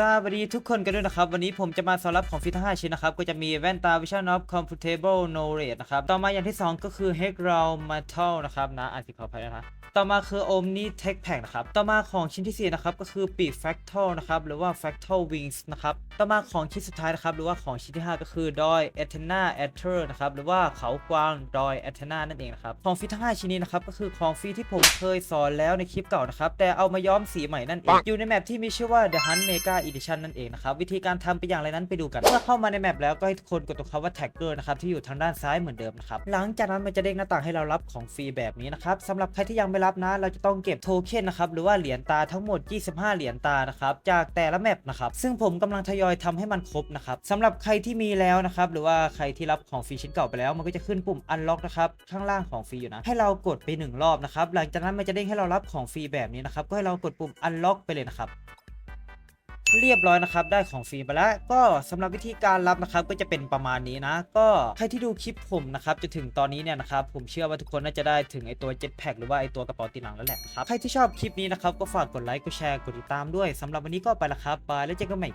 สวัสดีทุกคนกันด้วยนะครับ วันนี้ผมจะมาสอนรับของฟรีทั้ง5ชิ้นนะครับ ก็จะมีแว่นตา Vision of Computable Knowledge นะครับ ต่อมาอย่างที่ 2 ก็คือ h e g r a l Metal นะครับนะอ่านผิดขออภัยนะคะต่อมาคือ Omni Tech Pack นะครับ ต่อมาของชิ้นที่ 4 นะครับ ก็คือปีก Fractal นะครับ หรือว่า Fractal Wings นะครับ ต่อมาของชิ้นสุดท้ายนะครับ หรือว่าของชิ้นที่ 5 ก็คือดอย e t e n a e t h e r นะครับ หรือว่าเขากวางดอย e t e n a นั่นเองนะครับ ของฟรีทั้ง5ชิ้นนี้นะครับ ก็คือของฟรีที่ผมเคยสอนแล้วในคลิปเก่านะครับ แต่เอามาย้อมสีใหม่นั่นเอง อยู่ในแมปที่มีชื่อว่า The Hunt Mega Edition นั่นเองนะครับวิธีการทำเป็นอย่างไรนั้นไปดูกัน เมื่อเข้ามาในแมปแล้วก็ให้ทุกคนกดตรงคำว่า Tagger นะครับที่อยู่ทางด้านซ้ายเหมือนเดิมนะครับหลังจากนั้นมันจะเด้งหน้าต่างให้เรารับของฟรีแบบนี้นะครับสำหรับใครที่ยังไม่รับนะ เราจะต้องเก็บโทเค็นนะครับหรือว่าเหรียญตาทั้งหมด 25 เหรียญตานะครับจากแต่ละแมปนะครับซึ่งผมกำลังทยอยทำให้มันครบนะครับสำหรับใครที่มีแล้วนะครับหรือว่าใครที่รับของฟรีชิ้นเก่าไปแล้วมันก็จะขึ้นปุ่ม unlock นะครับข้างล่างของฟรีอยู่นะให้เรากดไปหนึ่งรอบนะครับหลังจากนั้นมันจะเด้งให้เรารับของฟรีแบบนี้นะครับก็ให้เรากดปุ่ม unlock ไปเลยนะครับ เรียบร้อยนะครับ ได้ของฟรีไปแล้ว ก็สำหรับวิธีการรับนะครับก็จะเป็นประมาณนี้นะ ก็ใครที่ดูคลิปผมนะครับจะถึงตอนนี้เนี่ยนะครับผมเชื่อว่าทุกคนน่าจะได้ถึงไอตัวเจ็ตแพคหรือว่าไอตัวกระเป๋าตีหลังแล้วแหละครับใครที่ชอบคลิปนี้นะครับก็ฝากกดไลค์กดแชร์กดติดตามด้วยสำหรับวันนี้ก็ไปละครับบายแล้วเจอกันใหม่